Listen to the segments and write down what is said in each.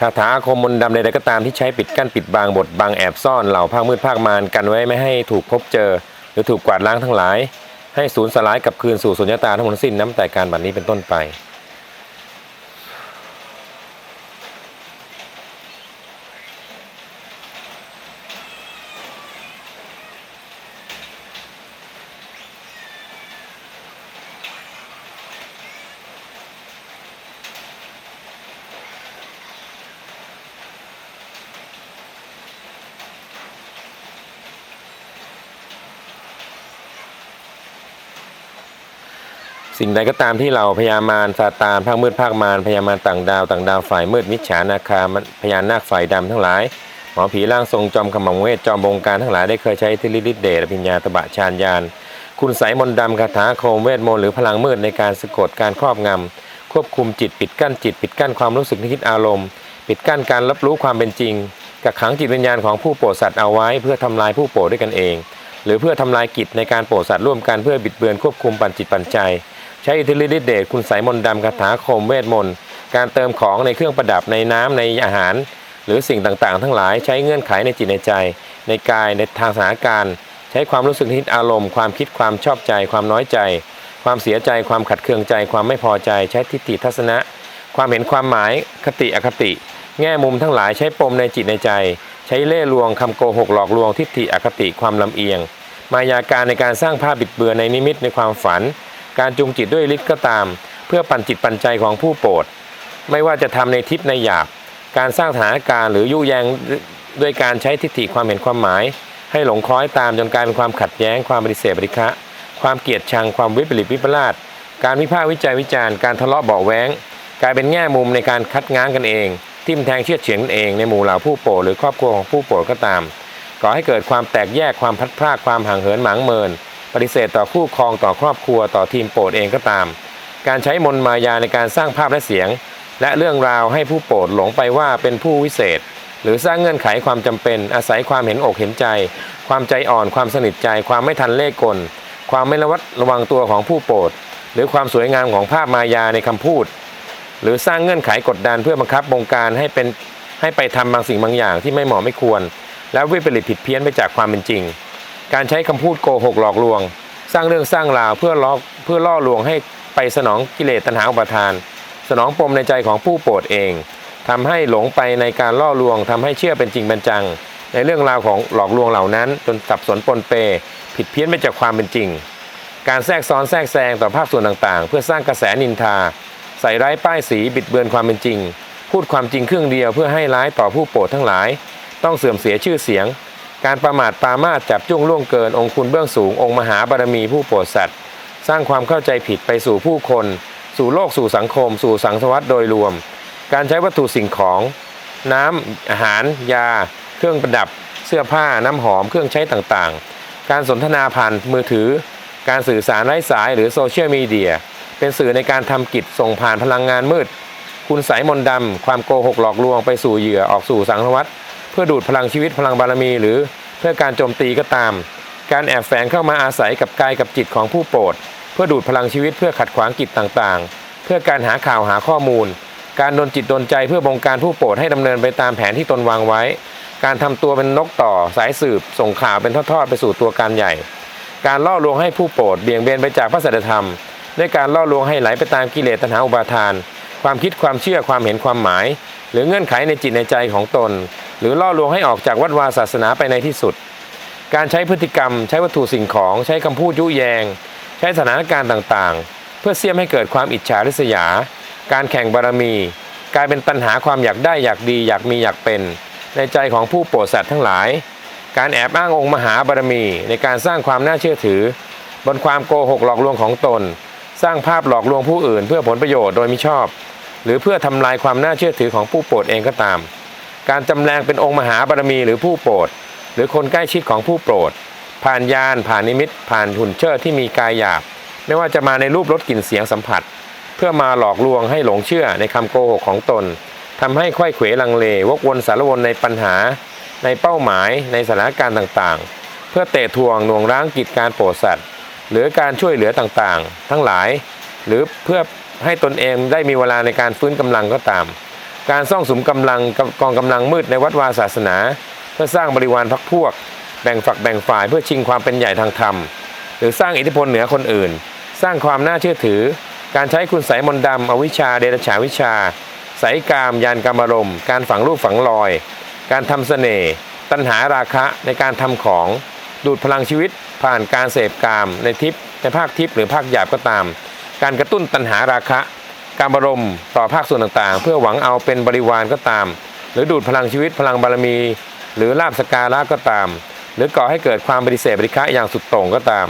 คาถาอาคมมนต์ดำใดๆก็ตามที่ใช้ปิดกั้นปิดบังบทบังแอบซ่อนเหล่าภาคมืดภาคมารกันไว้ไม่ให้ถูกพบเจอ หรือถูกกวาดล้างทั้งหลาย ให้สูญสลายกลับคืนสู่สุญญตาทั้งหมดสิ้นน้ำแต่การบัดนี้เป็นต้นไป สิ่งใดก็ตามที่เราพยามารซาตานภาคมืดภาคมารพยามารต่างดาวต่างดาวฝ่ายมืดมิจฉานาคาพยานนาคฝ่ายดำทั้งหลายหมอผีร่างทรงจอมขมังเวทจอมบงการทั้งหลายได้เคยใช้ทิลิฤทธิเดชอภิญญาตบะชาญยานคุณไสยมนต์ดำคาถาโคมเวทมนต์หรือพลังมืดในการสะกดการครอบงำควบคุมจิตปิดกั้นจิต ปิดกั้นความรู้สึกนึกคิดอารมณ์ ปิดกั้นการรับรู้ความเป็นจริงกักขังจิตวิญญาณของผู้โปรดสัตว์เอาไว้ เพื่อทำลายผู้โปรดด้วยกันเอง หรือเพื่อทำลายกิจในการโปรดสัตว์ร่วมกันเพื่อบิดเบือนควบคุมปั่นจิตปั่นใจ ใช้อิทธิฤทธิเดชคุณไสยมนต์ดำคาถาคมเวทมนต์การเติมของในเครื่องประดับในน้ำในอาหาร หรือสิ่งต่างๆ ทั้งหลายใช้เงื่อนไขในจิตในใจ ในกายในทางสถานการณ์ ใช้ความรู้สึกนิดอารมณ์ความคิดความชอบใจ ความน้อยใจ ความเสียใจความขัดเคืองใจ ความไม่พอใจ ใช้ทิฏฐิทัศนะ ความเห็นความหมายคติอคติ แง่มุมทั้งหลายใช้ปมในจิตในใจ ใช้เล่ห์ลวงคำโกหกหลอกลวงทิฏฐิอคติความลำเอียง มายาการในการสร้างภาพบิดเบือนในนิมิตในความฝัน การจูงจิตด้วยฤทธิ์ก็ตาม เพื่อปั่นจิตปั่นใจของผู้โปรด ไม่ว่าจะทำในทิศในหยาบ การสร้างสถานการณ์หรือยุแยงด้วยการใช้ทิฏฐิความเห็นความหมาย ให้หลงคล้อยตามจนกลายเป็นความขัดแย้งความปฏิเสธปฏิฆะความเกลียดชังความวิปริตวิปลาสการวิพากษ์วิจัยวิจารณ์การทะเลาะเบาะแว้งกลายเป็นแง่มุมในการคัดง้างกันเอง ทิ่มแทงเชือเฉือนกันเองในหมู่เหล่าผู้โปรดหรือครอบครัวของผู้โปรดก็ตามก่อให้เกิดความแตกแยกความพัดพรากความห่างเหินหมางเมิน ปฏิเสธต่อคู่ครองต่อครอบครัวต่อทีมโปรดเองก็ตาม การใช้มนมายาในการสร้างภาพและเสียง และเรื่องราวให้ผู้โปรดหลงไปว่าเป็นผู้วิเศษ หรือสร้างเงื่อนไขความจำเป็น อาศัยความเห็นอกเห็นใจ ความใจอ่อนความสนิทใจ ความไม่ทันเล่กล ความไม่ระวัดระวังตัวของผู้โปรด หรือความสวยงามของภาพมายาในคำพูด หรือสร้างเงื่อนไขกดดันเพื่อบังคับบงการให้เป็นให้ไปทำบางสิ่งบางอย่างที่ไม่เหมาะไม่ควร และวิปริตผิดเพี้ยนไปจากความเป็นจริง การใช้คำพูดโกหกหลอกลวง สร้างเรื่องสร้างราวเพื่อล่อเพื่อล่อลวงให้ไปสนองกิเลสตัณหาอุปาทาน สนองปมในใจของผู้โปรดเองทำให้หลงไปในการล่อลวงทำให้เชื่อเป็นจริงเป็นจัง ในเรื่องราวของหลอกลวงเหล่านั้น จนสับสนปนเป ผิดเพี้ยนไปจากความเป็นจริง การแทรกซ้อนแทรกแซงต่อภาคส่วนต่างๆ เพื่อสร้างกระแสนินทา ใส่ร้ายป้ายสีบิดเบือนความเป็นจริง พูดความจริงครึ่งเดียวเพื่อให้ร้ายต่อผู้โปรดทั้งหลาย ต้องเสื่อมเสียชื่อเสียง การประมาทปรามาจับจุ้งล่วงเกิน องคุณเบื้องสูง องค์มหาบารมีผู้โปรดสัตว์ สร้างความเข้าใจผิดไปสู่ผู้คน สู่โลกสู่สังคม สู่สังสวัสดโดยรวม การใช้วัตถุสิ่งของ น้ำอาหาร ยา เครื่องประดับ เสื้อผ้าน้ำหอมเครื่องใช้ต่างๆ การสนทนาผ่านมือถือ การสื่อสารไร้สายหรือโซเชียลมีเดียเป็นสื่อในการทำกิจส่งผ่านพลังงานมืด คุณสายมนต์ดำความโกหกหลอกลวงไปสู่เหยื่อออกสู่สังสวัสดิ์ เพื่อดูดพลังชีวิตพลังบารมี หรือเพื่อการโจมตีก็ตาม การแอบแฝงเข้ามาอาศัยกับกายกับจิตของผู้โปรด เพื่อดูดพลังชีวิตเพื่อขัดขวางกิจต่างๆ เพื่อการหาข่าวหาข้อมูล การดนจิตดนใจเพื่อบงการผู้โปรดให้ดำเนินไปตามแผนที่ตนวางไว้ การทำตัวเป็นนกต่อสายสืบ ส่งข่าวเป็นทอดๆไปสู่ตัวการใหญ่ การล่อลวงให้ผู้โปรดเบี่ยงเบนไปจากพระสัจธรรมด้วยการล่อลวงให้ไหลไปตามกิเลสตัณหาอุปาทาน ความคิดความเชื่อความเห็นความหมาย หรือเงื่อนไขในจิตในใจของตน หรือล่อลวงให้ออกจากวัดวาศาสนาไปในที่สุด การใช้พฤติกรรม ใช้วัตถุสิ่งของใช้คำพูดยุแยง ใช้สถานการณ์ต่างๆ เพื่อเสียมให้เกิดความอิจฉาริษยา การแข่งบารมี กลายเป็นตัณหาความอยากได้อยากดีอยากมีอยากเป็น ในใจของผู้โปรดสัตว์ทั้งหลาย การแอบอ้างองค์มหาบารมี ในการสร้างความน่าเชื่อถือ บนความโกหกหลอกลวงของตน สร้างภาพหลอกลวงผู้อื่น เพื่อผลประโยชน์โดยมิชอบ หรือเพื่อทำลายความน่าเชื่อถือของผู้โปรดเองก็ตาม การจำแรงเป็นองค์มหาบารมีหรือผู้โปรด หรือคนใกล้ชิดของผู้โปรด ผ่านยานผ่านนิมิต ผ่านหุ่นเชิดที่มีกายหยาบ ไม่ว่าจะมาในรูปรสกลิ่นเสียงสัมผัส เพื่อมาหลอกลวงให้หลงเชื่อในคำโกหกของตนทำให้ค่อยเขวลังเลวกวนสารวนในปัญหา ในเป้าหมายในสถานการณ์ต่างๆ เพื่อเตะทวงหน่วงร้างกิจการโปรดสัตว์หรือการช่วยเหลือต่างๆ ทั้งหลาย หรือเพื่อให้ตนเองได้มีเวลาในการฟื้นกำลังก็ตาม การซ่องสุมกำลังกองกำลังมืดในวัดวาศาสนา เพื่อสร้างบริวารพักพวก แบ่งฝักแบ่งฝ่ายเพื่อชิงความเป็นใหญ่ทางธรรม หรือสร้างอิทธิพลเหนือคนอื่น สร้างความน่าเชื่อถือ การใช้คุณไสยมนต์ดำอวิชาเดรัจฉาวิชาไสยกามยานกามารมการฝังลูกฝังลอย การทำเสน่ห์ตัณหาราคะในการทำของ ดูดพลังชีวิตผ่านการเสพกามในทิพย์ในภาคทิพย์หรือภาคหยาบก็ตาม การกระตุ้นตัณหาราคะ การบรมต่อภาคส่วนต่างๆ เพื่อหวังเอาเป็นบริวารก็ตาม หรือดูดพลังชีวิตพลังบารมี หรือลาบสการะก็ตาม หรือก่อให้เกิดความปฏิเสธบริฆะอย่างสุดโต่งก็ตาม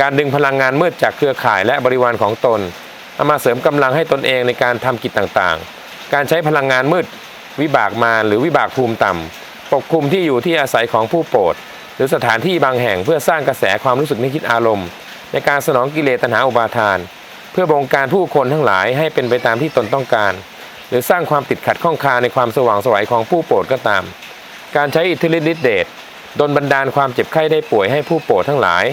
การดึงพลังงานมืดจากเครือข่ายและบริวารของตนเอามาเสริมกำลังให้ตนเองในการทำกิจต่างๆ การใช้พลังงานมืด วิบากมารหรือวิบากภูมิต่ำปกคลุมที่อยู่ที่อาศัยของผู้โปรดหรือสถานที่บางแห่งเพื่อสร้างกระแสความรู้สึกนึกคิดอารมณ์ ในการสนองกิเลสตัณหาอุปาทาน เพื่อบงการผู้คนทั้งหลายให้เป็นไปตามที่ตนต้องการ หรือสร้างความติดขัดข้องคาในความสว่างสวัยของผู้โปรดก็ตาม การใช้อิทธิฤทธิฤทธิเดชดลบันดาลความเจ็บไข้ได้ป่วยให้ผู้โปรดทั้งหลาย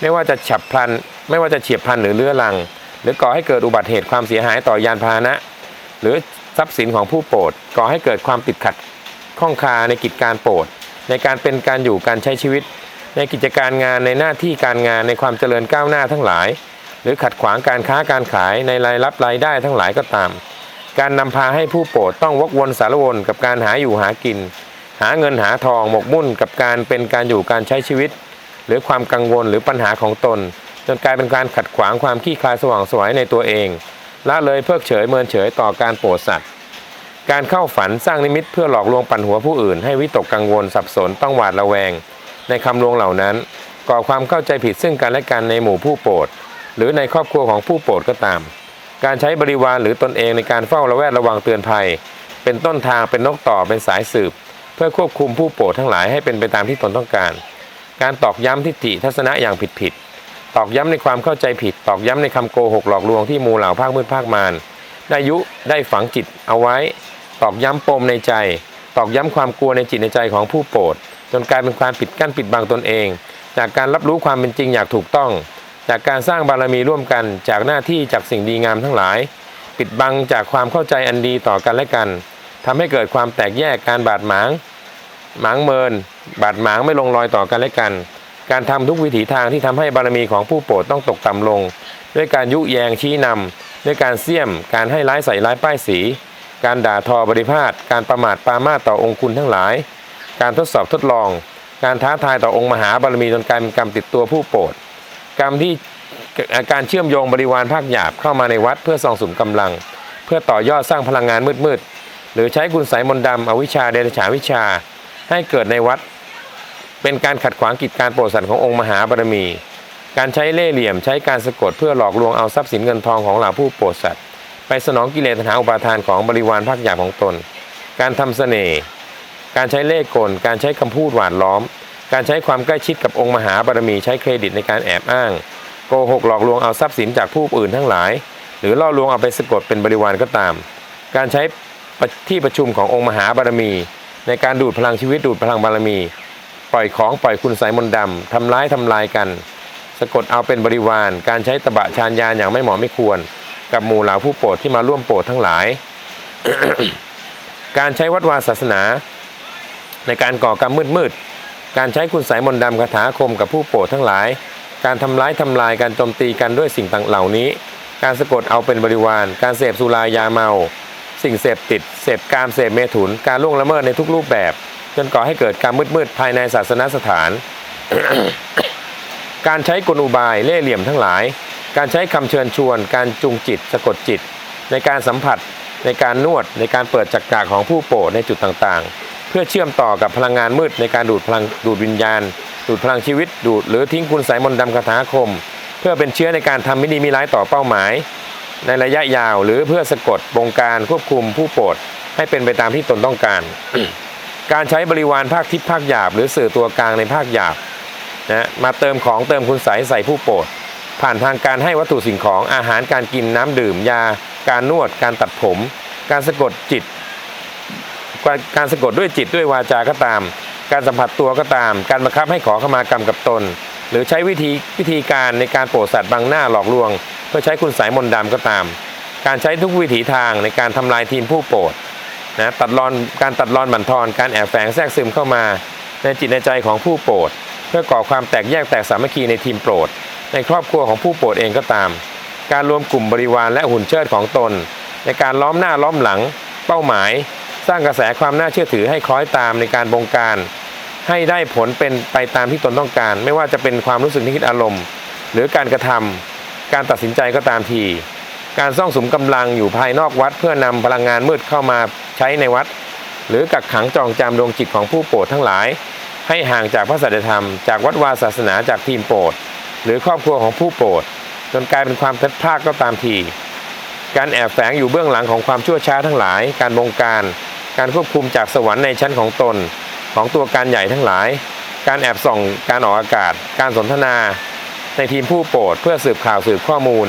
ไม่ว่าจะฉับพลัน ไม่ว่าจะเฉียบพลันหรือเลื้อรัง หรือก่อให้เกิดอุบัติเหตุความเสียหายต่อยานพาหนะ หรือทรัพย์สินของผู้โปรดก่อให้เกิดความติดขัดข้องคาในกิจการโปรดในการเป็นการอยู่การใช้ชีวิต ในกิจการงานในหน้าที่การงานในความเจริญก้าวหน้าทั้งหลาย รือขัดขวางการค้าการขายในรายรับรายได้ทั้งหลายก็ตาม การนำพาให้ผู้โปรดต้องวกวนสารวนกับการหาอยู่หากิน หาเงินหาทองหมกมุ่นกับการเป็นการอยู่การใช้ชีวิต หรือความกังวลหรือปัญหาของตน จนกลายเป็นการขัดขวางความขี้คลายสว่างสวยในตัวเองละเลยเพิกเฉยเมินเฉยต่อการโปรดสัตว์การเข้าฝันสร้างนิมิตเพื่อหลอกลวงปั่นหัวผู้อื่น ให้วิตกกังวลสับสนต้องหวาดระแวง ในคำลวงเหล่านั้น ก่อความเข้าใจผิดซึ่งกันและกันในหมู่ผู้โปรด หรือในครอบครัวของผู้โปรดก็ตาม การใช้บริวารหรือตนเองในการเฝ้าระแวดระวังเตือนภัย เป็นต้นทางเป็นนกต่อเป็นสายสืบ เพื่อควบคุมผู้โปรดทั้งหลายให้เป็นไปตามที่ตนต้องการ การตอกย้ำทิฏฐิทัศนะอย่างผิดๆตอกย้ำในความเข้าใจผิด ตอกย้ำในคำโกหกหลอกลวงที่มูเหล่าภาคมืดภาคมารได้ยุได้ฝังจิตเอาไว้ ตอกย้ำปมในใจ ตอกย้ำความกลัวในจิตในใจของผู้โปรดจนกลายเป็นความปิดกั้นปิดบังตนเอง จากการรับรู้ความเป็นจริงอย่างถูกต้อง จากการสร้างบารมีร่วมกันจากหน้าที่จากสิ่งดีงามทั้งหลาย ปิดบังจากความเข้าใจอันดีต่อกันและกันทำให้เกิดความแตกแยกการบาดหมาง หมางเมิน บาดหมางไม่ลงรอยต่อกันและกัน การทำทุกวิถีทางที่ทำให้บารมีของผู้โปรดต้องตกต่ำลง ด้วยการยุแยงชี้นำด้วยการเสี่ยม การให้ร้ายใส่ร้ายป้ายสี การด่าทอบริพาทการประมาทปามาต่อองคุณทั้งหลาย การทดสอบทดลอง การท้าทายต่อองค์มหาบารมีจนกลายเป็นกรรมติดตัวผู้โปรด กรรมที่การเชื่อมโยงบริวารภาคหยาบเข้ามาในวัดเพื่อส่องสุมกำลัง เพื่อต่อยอดสร้างพลังงานมืดๆหรือใช้คุณไสยมนต์ดำอวิชชาเดรัจฉาวิชา ให้เกิดในวัด เป็นการขัดขวางกิจการโปรดสัตว์ขององค์มหาบารมี การใช้เล่ห์เหลี่ยมใช้การสะกดเพื่อหลอกลวงเอาทรัพย์สินเงินทองของเหล่าผู้โปรดสัตว์ไปสนองกิเลสตัณหาอุปาทานของบริวารภาคหยาบของตน การทำเสน่ห์การใช้เล่ห์กลการใช้คำพูดหวานล้อม การใช้ความใกล้ชิดกับองค์มหาบารมีใช้เครดิตในการแอบอ้าง โกหกหลอกลวงเอาทรัพย์สินจากผู้อื่นทั้งหลาย หรือล่อลวงเอาไปสะกดเป็นบริวารก็ตาม การใช้ที่ประชุมขององค์มหาบารมี ในการดูดพลังชีวิตดูดพลังบารมี ปล่อยของปล่อยคุณสายมนต์ดำทำร้ายทำลายกัน สะกดเอาเป็นบริวาร การใช้ตบะชานยานอย่างไม่เหมาะไม่ควร กับหมู่เหล่าผู้โปรดที่มาร่วมโปรดทั้งหลาย การใช้วัดวาศาสนา ในการก่อกรรมมืดๆ การใช้คุณสายมนต์ดำคาถาคมกับผู้โปรดทั้งหลาย การทำร้ายทำลายการโจมตีกันด้วยสิ่งต่างเหล่านี้ การสะกดเอาเป็นบริวาร การเสพสุรายาเมา สิ่งเสพติด เสพกามเสพเมถุน การล่วงละเมิดในทุกรูปแบบ จนก่อให้เกิดการมืดๆภายในศาสนสถาน การใช้กลอุบายเล่ห์เหลี่ยมทั้งหลาย การใช้คำเชิญชวน การจูงจิต สะกดจิต ในการสัมผัส ในการนวด ในการเปิดจักรของผู้โปรดในจุดต่างๆ เพื่อเชื่อมต่อกับพลังงานมืดในการดูดพลังดูดวิญญาณ ดูดพลังชีวิต ดูดหรือทิ้งคุณสายมนต์ดำคาถาคม เพื่อเป็นเชื้อในการทำไม่ดีมีร้ายต่อเป้าหมาย ในระยะยาวหรือเพื่อสะกดบงการควบคุมผู้โปรดให้เป็นไปตามที่ตนต้องการ การใช้บริวารภาคทิพย์ภาคหยาบ หรือสื่อตัวกลางในภาคหยาบนะมาเติมของเติมคุณใสยใส่ผู้โปรดผ่านทางการให้วัตถุสิ่งของอาหารการกินน้ำดื่มยา การนวด การตัดผม การสะกดจิต การสะกดด้วยจิตด้วยวาจาก็ตาม การสัมผัสตัวก็ตาม การบังคับให้ขอขมากรรมกับตน หรือใช้วิธีวิธีการในการโปรดสัตว์บังหน้าหลอกลวง เพื่อใช้คุณสายมนต์ดำก็ตาม การใช้ทุกวิถีทางในการทำลายทีมผู้โปรดนะตัดรอนการตัดรอนบั่นทอน การแอบแฝงแทรกซึมเข้ามา ในจิตในใจของผู้โปรดเพื่อก่อความแตกแยกแตกสามัคคีในทีมโปรด ในครอบครัวของผู้โปรดเองก็ตาม การรวมกลุ่มบริวารและหุ่นเชิดของตน ในการล้อมหน้าล้อมหลัง เป้าหมาย สร้างกระแสความน่าเชื่อถือให้คล้อยตามในการบงการ ให้ได้ผลเป็นไปตามที่ตนต้องการ ไม่ว่าจะเป็นความรู้สึกนึกคิดอารมณ์ หรือการกระทำการตัดสินใจก็ตามที การซ่องสุมกำลังอยู่ภายนอกวัด เพื่อนำพลังงานมืดเข้ามาใช้ในวัด หรือกักขังจองจำดวงจิตของผู้โปรดทั้งหลาย ให้ห่างจากพระสัจธรรม จากวัดวาศาสนาจากทีมโปรด หรือครอบครัวของผู้โปรด จนกลายเป็นความพลัดพรากก็ตามทีการแอบแฝงอยู่เบื้องหลังของความชั่วช้าทั้งหลาย การบงการ การควบคุมจากสวรรค์ในชั้นของตน ของตัวการใหญ่ทั้งหลาย การแอบส่องการออกอากาศ การสนทนา ในทีมผู้โปรดเพื่อสืบข่าวสืบข้อมูล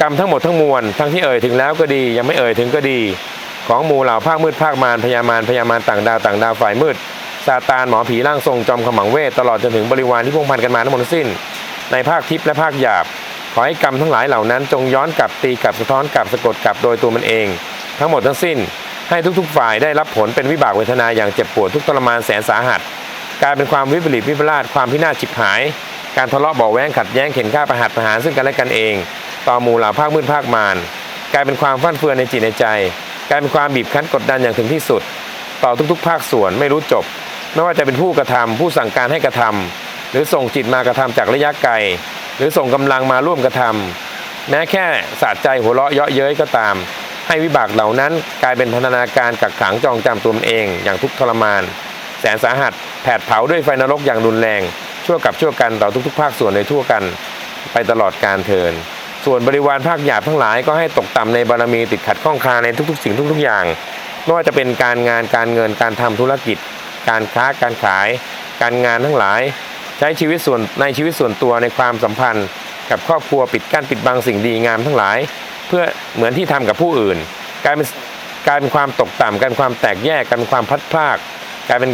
กรรมทั้งหมดทั้งมวลทั้งที่เอ่ยถึงแล้วก็ดี ยังไม่เอ่ยถึงก็ดี ของหมู่เหล่าภาคมืดภาคมารพยามารพยามารต่างดาวต่างดาวฝ่ายมืดซาตานหมอผีร่างทรงจอมขมังเวทตลอดจนถึงบริวารที่พงพันกันมาทั้งหมดทั้งสิ้น ในภาคทิพย์และภาคหยาบ ขอให้กรรมทั้งหลายเหล่านั้น จงย้อนกลับตีกลับสะท้อนกลับสะกดกลับโดยตัวมันเอง ทั้งหมดทั้งสิ้น ให้ทุกๆ ฝ่ายได้รับผลเป็นวิบากเวทนาอย่างเจ็บปวดทุกทรมานแสนสาหัสกลายเป็นความวิปริตวิปลาสความพินาศฉิบหาย การทะเลาะเบาแว้งขัดแย้งเข็นฆ่าประหัตประหารซึ่งกันและกันเอง ต่อหมู่เหล่าภาคมืดภาคมารกลายเป็นความฟั่นเฟือนในจิตในใจกลายเป็นความบีบคั้นกดดันอย่างถึงที่สุด ต่อทุกๆ ภาคส่วนไม่รู้จบ ไม่ว่าจะเป็นผู้กระทำผู้สั่งการให้กระทำหรือส่งจิตมากระทำจากระยะไกล หรือส่งกำลังมาร่วมกระทำแม้แค่สะใจหัวเราะเยาะเย้ยก็ตาม ให้วิบากเหล่านั้นกลายเป็นพันธนาการกักขังจองจำตัวมันเองอย่างทุกทรมาน แสนสาหัสแผดเผาด้วยไฟนรกอย่างรุนแรง ชั่วกับชั่วกันต่อทุก ๆ ภาคส่วนในทั่วกัน ไปตลอดการเทิน ส่วนบริวารภาคหยาบทั้งหลายก็ให้ตกต่ำในบารมีติดขัดข้องคาในทุก ๆ สิ่งทุก ๆ อย่างไม่ว่าจะเป็นการงานการเงินการทำธุรกิจ การค้าการขาย การงานทั้งหลาย ใช้ชีวิตส่วนในชีวิตส่วนตัวในความสัมพันธ์ กับครอบครัวปิดกั้นปิดบังสิ่งดีงามทั้งหลาย เพื่อเหมือนที่ทำกับผู้อื่นกลายเป็นกลายเป็นความตกต่ำกลายเป็นความแตกแยกกลายเป็นความพัดพรากกลายเป็น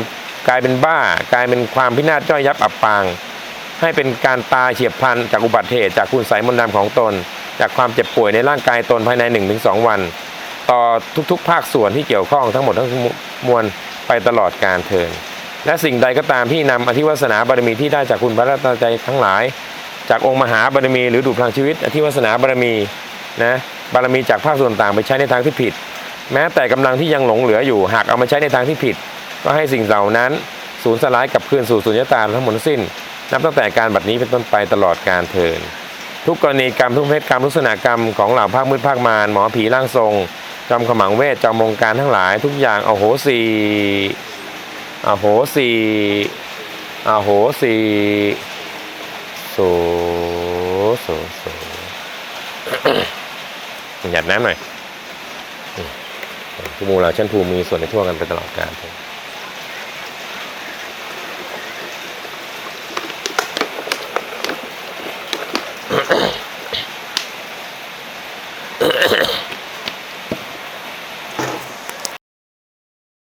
กลายเป็นบ้ากลายเป็นความพินาศย่อยยับอับปาง ให้เป็นการตายเฉียบพลันจากอุบัติเหตุจากคุณไสยมนต์ดำของตน จากความเจ็บป่วยในร่างกายตนภายใน 1-2 วัน ต่อทุกๆ ภาคส่วนที่เกี่ยวข้องทั้งหมดทั้งมวลไปตลอดการเทินและสิ่งใดก็ตามที่นำอธิวาสนาบารมีที่ได้จากคุณพระรัตนตรัยทั้งหลาย จากองค์มหาบารมีหรือดูพลังชีวิต อธิวาสนาบารมี นะบารมีจากภาคส่วนต่างไปใช้ในทางที่ผิด แม้แต่กำลังที่ยังหลงเหลืออยู่ หากเอามาใช้ในทางที่ผิด ก็ให้สิ่งเหล่านั้นสูญสลายกับคืนสู่สุญญตาทั้งหมดสิ้น นับตั้งแต่การบัดนี้เป็นต้นไปตลอดการเทินทุกกรณีกรรมทุกเพศกรรมทุกษณะกรรมของเหล่าภาคมืดภาคมารหมอผีร่างทรงจอมขมังเวทจอมมงการทั้งหลาย ทุกอย่างอโหสีอโหสีอโหสีโสโสโส หยัดน้ำหน่อยภูมูเราชั้นภูมิมีส่วนในทั่วกันไปตลอดกาล